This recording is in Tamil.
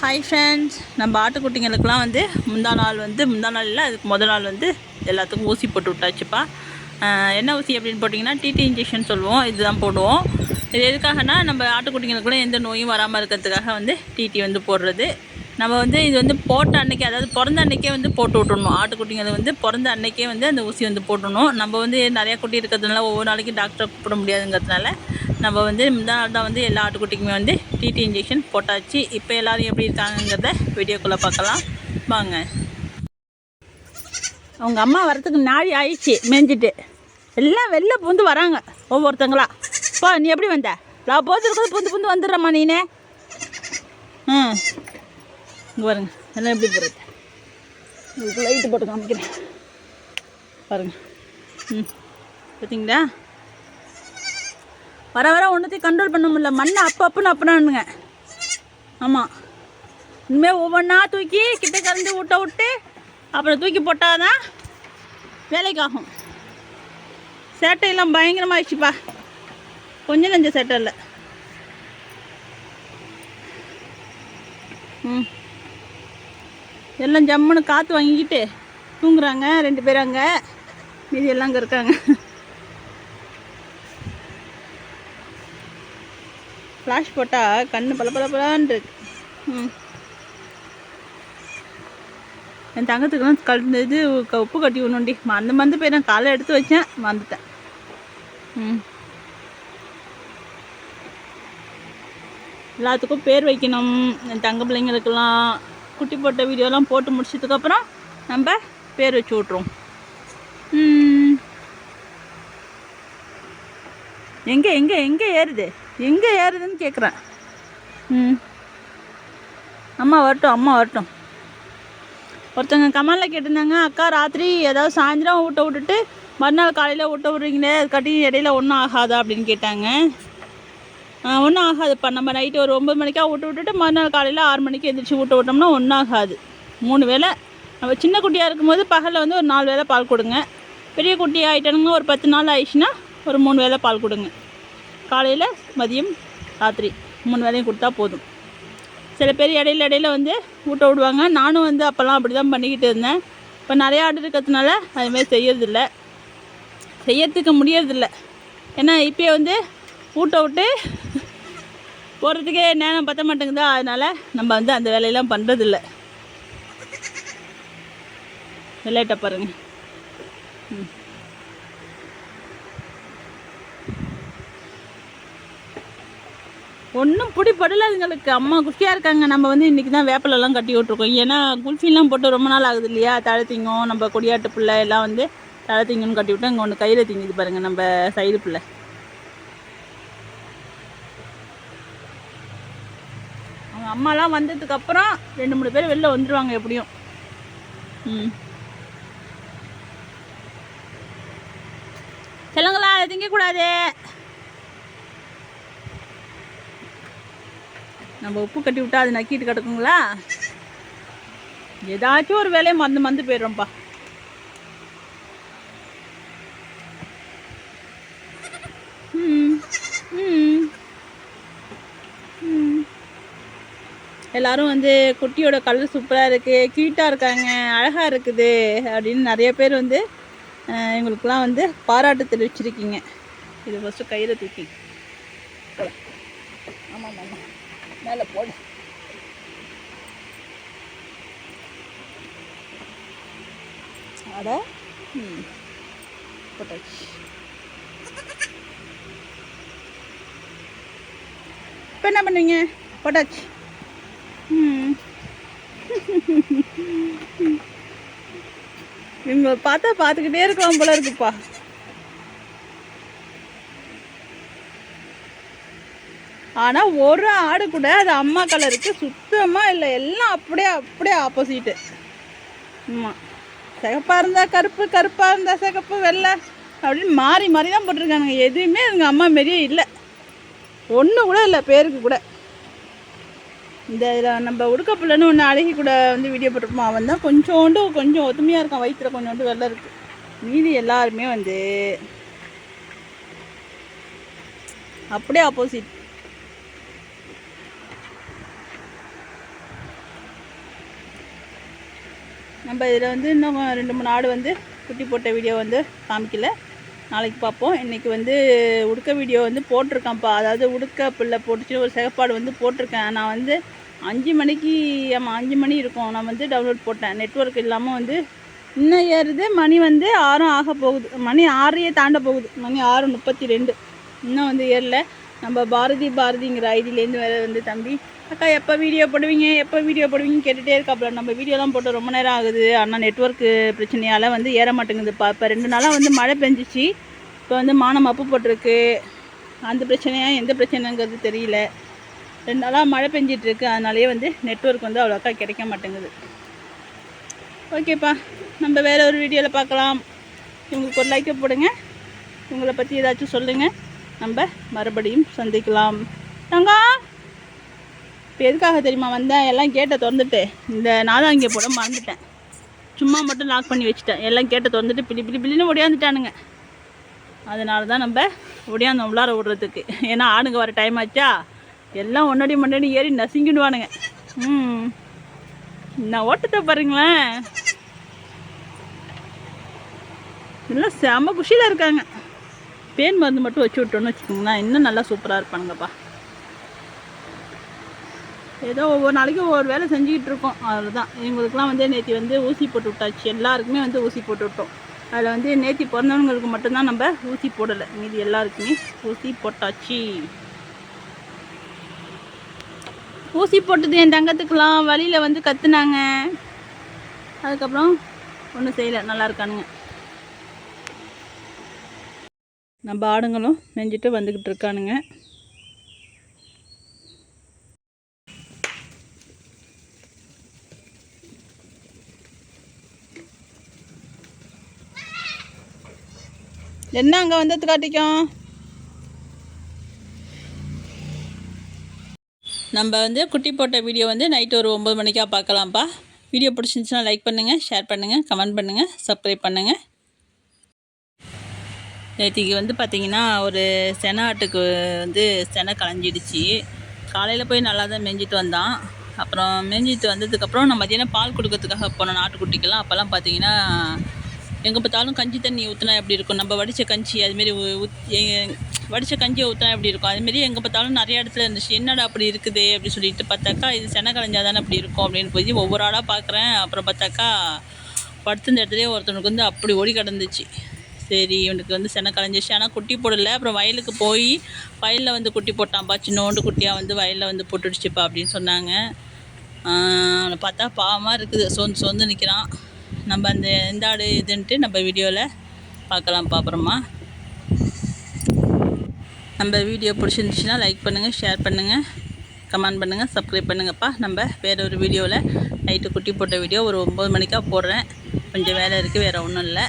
ஹாய் ஃப்ரெண்ட்ஸ் நம்ம ஆட்டுக்குட்டிங்களுக்கெல்லாம் வந்து முந்தா நாள் வந்து முந்தா நாள் இல்லை அதுக்கு முதல் நாள் வந்து எல்லாத்துக்கும் ஊசி போட்டு விட்டாச்சுப்பா. என்ன ஊசி அப்படின்னு போட்டிங்கன்னா டிடி இன்ஜெக்ஷன் சொல்லுவோம். இதுதான் போடுவோம். இது எதுக்காகனா நம்ம ஆட்டுக்குட்டிங்களுக்குள்ள எந்த நோயும் வராமல் இருக்கிறதுக்காக வந்து டிடி வந்து போடுறது. நம்ம வந்து இது வந்து போட்ட அன்னைக்கு அதாவது பிறந்த அன்னைக்கே வந்து போட்டு விட்டுணும் ஆட்டுக்குட்டிங்களை வந்து பிறந்த அன்னைக்கே வந்து அந்த ஊசி வந்து போட்டுடணும் நம்ம வந்து நிறையா குட்டி இருக்கிறதுனால ஒவ்வொரு நாளைக்கு டாக்டரை கூப்பிட முடியாதுங்கிறதுனால நம்ம வந்து இந்த தான் வந்து எல்லா ஆட்டுக்குட்டிக்குமே வந்து டிடி இன்ஜெக்ஷன் போட்டாச்சு. இப்போ எல்லோரும் எப்படி இருக்காங்கங்கிறத வீடியோக்குள்ளே பார்க்கலாம். வாங்க. அவங்க அம்மா வரத்துக்கு நாடி ஆயிடுச்சு மேய்ஞ்சிட்டு எல்லாம் வெளில பூந்து வராங்க ஒவ்வொருத்தங்களா. போ நீ எப்படி வந்த? நான் போத்துருக்குறது புந்து புந்து வந்துடுறம்மா நீனே. ம். இங்கே பாருங்க எல்லாம் எப்படி போகிறது உங்களுக்கு லைட்டு போட்டு காமிக்கிறேன். பாருங்க. ம். பார்த்தீங்களா வர வர ஒன்றுத்தையும் கண்ட்ரோல் பண்ண முடியல. மண்ணை அப்போ அப்புன்னு அப்பனானுங்க ஆமாம் இனிமேல் ஒவ்வொன்றா தூக்கி கிட்ட கறந்து விட்ட விட்டு அப்புறம் தூக்கி போட்டால் தான் வேலைக்காகும். சேட்டையெல்லாம் பயங்கரமாகிடுச்சுப்பா கொஞ்சம் நஞ்ச சேட்டை இல்லை. ம். எல்லாம் ஜம்முன்னு காற்று வாங்கிக்கிட்டு தூங்குறாங்க. ரெண்டு பேர் அங்கே. மீதி எல்லாம் அங்கே இருக்காங்க. ஃப்ளாஷ் போட்டால் கண்ணு பல பல இருக்கு. ம். என் தங்கத்துக்கெல்லாம் கலந்து இது க- உப்பு கட்டி விடணுண்டி மறந்து மந்து போய் நான் காலை எடுத்து வச்சேன் வந்துட்டேன். ம். எல்லாத்துக்கும் பேர் வைக்கணும். என் தங்க பிள்ளைங்களுக்கெல்லாம் குட்டி போட்ட வீடியோலாம் போட்டு முடிச்சதுக்கப்புறம் நம்ம பேர் வச்சு விட்ருவோம் எங்கே எங்கே எங்கே ஏறுது? எங்கே ஏறுதுன்னு கேட்குறேன் ம். அம்மா வரட்டும் அம்மா வரட்டும். ஒருத்தவங்க கமலில் கேட்டிருந்தாங்க அக்கா ராத்திரி ஏதாவது சாயந்தரம் ஊட்ட விட்டுட்டு மறுநாள் காலையில் ஊட்ட விட்றீங்களே அது கட்டி இடையில ஒன்றும் ஆகாதா? அப்படின்னு கேட்டாங்க. ஒன்றும் ஆகாதுப்பா. நம்ம நைட்டு ஒரு ஒம்பது மணிக்கா ஊட்ட விட்டுட்டு மறுநாள் காலையில் ஆறு மணிக்கு எந்திரிச்சு ஊட்ட விட்டோம்னா ஒன்றும் ஆகாது. மூணு வேளை நம்ம சின்ன குட்டியாக இருக்கும்போது பகலில் வந்து ஒரு நாலு வேளை பால் கொடுங்க. பெரிய குட்டி ஆகிட்டனுங்க ஒரு பத்து நாள் ஆயிடுச்சுன்னா ஒரு மூணு வேளை பால் கொடுங்க. காலையில் மதியம் ராத்திரி. மூணு வேளையும் கொடுத்தா போதும். சில பேர் இடையில இடையில வந்து ஊட்ட விடுவாங்க. நானும் வந்து அப்போல்லாம் அப்படி தான் பண்ணிக்கிட்டு இருந்தேன். இப்போ நிறையா ஆர்டர் இருக்கிறதுனால அதுமாரி செய்யறதில்ல. செய்யறதுக்கு முடியறதில்ல. ஏன்னா இப்போயே வந்து ஊட்ட விட்டு போகிறதுக்கே நேரம் பற்ற மாட்டேங்குதா? அதனால் நம்ம வந்து அந்த வேலையெல்லாம் பண்ணுறதில்ல விளையாட்ட பாருங்கள் ஒன்றும் பிடிப்படல அதுங்களுக்கு அம்மா குஷியாக இருக்காங்க. நம்ம வந்து இன்றைக்கி தான் வேப்பிலெல்லாம் கட்டி விட்ருக்கோம் ஏன்னா குல்ஃபிலாம் போட்டு ரொம்ப நாள் ஆகுது இல்லையா? தழை நம்ம கொடியாட்டு பிள்ளை எல்லாம் வந்து தழை கட்டி விட்டு இங்கே ஒன்று கையில் திங்குது பாருங்கள் நம்ம சைடு பிள்ளை. அவங்க அம்மாலாம் வந்ததுக்கு அப்புறம் ரெண்டு மூணு பேர் வெளில வந்துடுவாங்க எப்படியும். ம். சொல்லுங்களா திங்கக்கூடாது. நம்ம உப்பு கட்டி விட்டா அது நக்கிட்டு கிடக்குங்களா? ஏதாச்சும் ஒரு வேலையை மந்து மந்து போயிடுறோம்ப்பா. ம் ம் எல்லாரும் வந்து குட்டியோட கலர் சூப்பராக இருக்குது க்யூட்டாக இருக்காங்க அழகாக இருக்குது அப்படின்னு நிறைய பேர் வந்து எங்களுக்கெலாம் வந்து பாராட்டு தெரிவிச்சிருக்கீங்க. இது ஃபஸ்ட்டு கையில் தூக்கி. ஆமாம் ஆமாம். மேலே போடு. அட ம் போட்டாச்சு. இப்போ என்ன பண்ணுவீங்க? போட்டாச்சு. ம். இவங்க பார்த்தா பார்த்துக்கிட்டே இருக்கலாம் போல இருக்குப்பா. ஆனால் ஒரு ஆடு கூட அது அம்மா கலருக்கு சுத்தமாக இல்லை. எல்லாம் அப்படியே அப்படியே ஆப்போசிட்டு ஆமாம் சிகப்பாக இருந்தால் கருப்பு கருப்பாக இருந்தால் சிகப்பு வெள்ளை அப்படின்னு மாறி மாறி தான் போட்டிருக்கானுங்க. எதுவுமே எங்கள் அம்மா மாரியே இல்லை. ஒன்று கூட இல்லை பேருக்கு கூட. இந்த இதில் நம்ம உடுக்க பிள்ளைன்னு ஒன்று அழகி கூட வந்து வீடியோ போட்டிருப்போம். அவன் தான் கொஞ்சோண்டு கொஞ்சம் ஒத்துமையாக இருக்கான். வயிற்றுல கொஞ்சோண்டு வெள்ளை இருக்குது மீதி எல்லாருமே வந்து அப்படியே ஆப்போசிட் நம்ம இதில் வந்து இன்னும் ரெண்டு மூணு ஆடு வந்து குட்டி போட்ட வீடியோ வந்து காமிக்கல. நாளைக்கு பார்ப்போம். இன்றைக்கி வந்து உடுக்க வீடியோ வந்து போட்டிருக்கேன்ப்பா. அதாவது உடுக்க பிள்ளை போட்டுச்சு ஒரு சிகப்பாடு வந்து போட்டிருக்கேன். நான் வந்து அஞ்சு மணிக்கு ஆமாம் அஞ்சு மணி இருக்கும். நான் வந்து டவுன்லோட் போட்டேன். நெட்வொர்க் இல்லாமல் வந்து இன்னும் ஏறுது. மணி வந்து ஆறும் ஆக போகுது. மணி ஆறையே தாண்ட போகுது. மணி ஆறு முப்பத்தி ரெண்டு. இன்னும் வந்து ஏறல. நம்ம பாரதி பாரதிங்கிற ஐடியிலேருந்து வேறு வந்து தம்பி அக்கா எப்போ வீடியோ போடுவீங்க? எப்போ வீடியோ போடுவீங்கன்னு கேட்டுகிட்டே இருக்காப்புல நம்ம வீடியோலாம் போட்டு ரொம்ப நேரம் ஆகுது. ஆனால் நெட்ஒர்க்கு பிரச்சனையால் வந்து ஏற மாட்டேங்குதுப்பா இப்போ ரெண்டு நாளாக வந்து மழை பெஞ்சிச்சு. இப்போ வந்து மானம் அப்பு போட்டிருக்கு. அந்த பிரச்சனையாக எந்த பிரச்சனைங்கிறது தெரியல. ரெண்டு நாளாக மழை பெஞ்சிட்ருக்கு. அதனாலேயே வந்து நெட்வொர்க் வந்து அவ்வளோக்கா கிடைக்க மாட்டேங்குது. ஓகேப்பா நம்ம வேறு ஒரு வீடியோவில் பார்க்கலாம். இவங்களுக்கு ஒரு லைக்கை போடுங்க. இவங்களை பற்றி ஏதாச்சும் சொல்லுங்கள் நம்ம மறுபடியும் சந்திக்கலாம். தங்கம்! இப்போ எதுக்காக தெரியுமா வந்தேன்? எல்லாம் கேட்டை திறந்துட்டு இந்த நாதாங்கிய போட மறந்துட்டேன். சும்மா மட்டும் லாக் பண்ணி வச்சுட்டேன். எல்லாம் கேட்டை திறந்துட்டு பிளி பிளி பிளின்னு ஒடியாந்துட்டானுங்க அதனால தான் நம்ம ஒடியாந்தோம் உள்ளார விடுறதுக்கு ஏன்னா ஆடுங்க வர டைம் ஆச்சா? எல்லாம் ஒன்னடி மண்டடி ஏறி நசுங்கிடுவானுங்க. ம். நான் ஓட்டத்தை பாருங்களேன். எல்லாம் செம குஷியில் இருக்காங்க. பேன் மருந்து மட்டும் வச்சு விட்டோன்னு வச்சுக்கோங்களேன். இன்னும் நல்லா சூப்பராக இருப்பானுங்கப்பா. ஏதோ ஒவ்வொரு நாளைக்கும் ஒவ்வொரு வேலை செஞ்சுக்கிட்டு இருக்கோம். அவ்வளோதான் இவங்களுக்குலாம் வந்து நேற்று வந்து ஊசி போட்டு விட்டாச்சு. எல்லாருக்குமே வந்து ஊசி போட்டு விட்டோம். அதில் வந்து நேற்று பிறந்தவங்களுக்கு மட்டும்தான் நம்ம ஊசி போடலை. மீதி எல்லாருக்குமே ஊசி போட்டாச்சு. ஊசி போட்டது என் தங்கத்துக்கெலாம் வழியில் வந்து கத்துனாங்க. அதுக்கப்புறம் ஒன்றும் செய்யலை. நல்லா இருக்கானுங்க. நம்ம ஆடுங்களும் நெஞ்சிட்டு வந்துக்கிட்டு இருக்கானுங்க. என்ன அங்கே வந்தது காட்டிக்கும்? நம்ம வந்து குட்டி போட்ட வீடியோ வந்து நைட்டு ஒரு ஒம்பது மணிக்காக பார்க்கலாம்ப்பா. வீடியோ பிடிச்சிருந்துச்சுன்னா லைக் பண்ணுங்கள் ஷேர் பண்ணுங்கள் கமெண்ட் பண்ணுங்கள் சப்ஸ்கிரைப் பண்ணுங்கள் நேற்றுக்கு வந்து பார்த்திங்கன்னா ஒரு சென ஆட்டுக்கு வந்து செனை களைஞ்சிடுச்சு. காலையில் போய் நல்லா தான் மேஞ்சிட்டு வந்தான். அப்புறம் மேஞ்சிட்டு வந்ததுக்கப்புறம் நான் மதியானம் பால் கொடுக்கறதுக்காக போனோம் நாட்டுக்குட்டிக்கெல்லாம். அப்போல்லாம் பார்த்தீங்கன்னா எங்கே பார்த்தாலும் கஞ்சி தண்ணி ஊற்றினா எப்படி இருக்கும்? நம்ம வடித்த கஞ்சி அதுமாரி வடித்த கஞ்சியை ஊற்றினா எப்படி இருக்கும்? அதுமாரி எங்கே பார்த்தாலும் நிறைய இடத்துல இருந்துச்சு. என்னடா அப்படி இருக்குது? அப்படி சொல்லிட்டு பார்த்தாக்கா இது சென கலைஞ்சா தானே அப்படி இருக்கும் அப்படின்னு போய் ஒவ்வொரு ஆளாக பார்க்குறேன். அப்புறம் பார்த்தாக்கா படுத்திருந்த இடத்துலேயே ஒருத்தனுக்கு வந்து அப்படி ஓடி கிடந்துச்சு. சரி இவனுக்கு வந்து செனை கலைஞ்சிச்சு ஆனால் குட்டி போடலை. அப்புறம் வயலுக்கு போய் வயலில் வந்து குட்டி போட்டான்ப்பா சின்னோண்டு குட்டியாக வந்து வயலில் வந்து போட்டுடுச்சுப்பா அப்படின்னு சொன்னாங்க. பார்த்தா பாவமாக இருக்குது. சொந்து சோர்ந்து நிற்கிறான் நம்ம அந்த எந்த ஆடு இதுன்ட்டு நம்ம வீடியோவில் பார்க்கலாம் பார்ப்புறோமா நம்ம வீடியோ பிடிச்சிருந்துச்சுன்னா லைக் பண்ணுங்கள் ஷேர் பண்ணுங்கள் கமெண்ட் பண்ணுங்கள் சப்ஸ்கிரைப் பண்ணுங்கப்பா. நம்ம வேற ஒரு வீடியோவில் நைட்டு குட்டி போட்ட வீடியோ ஒரு ஒம்பது மணிக்காக போடுறேன். கொஞ்சம் வேலை இருக்குது வேறு ஒன்றும் இல்லை.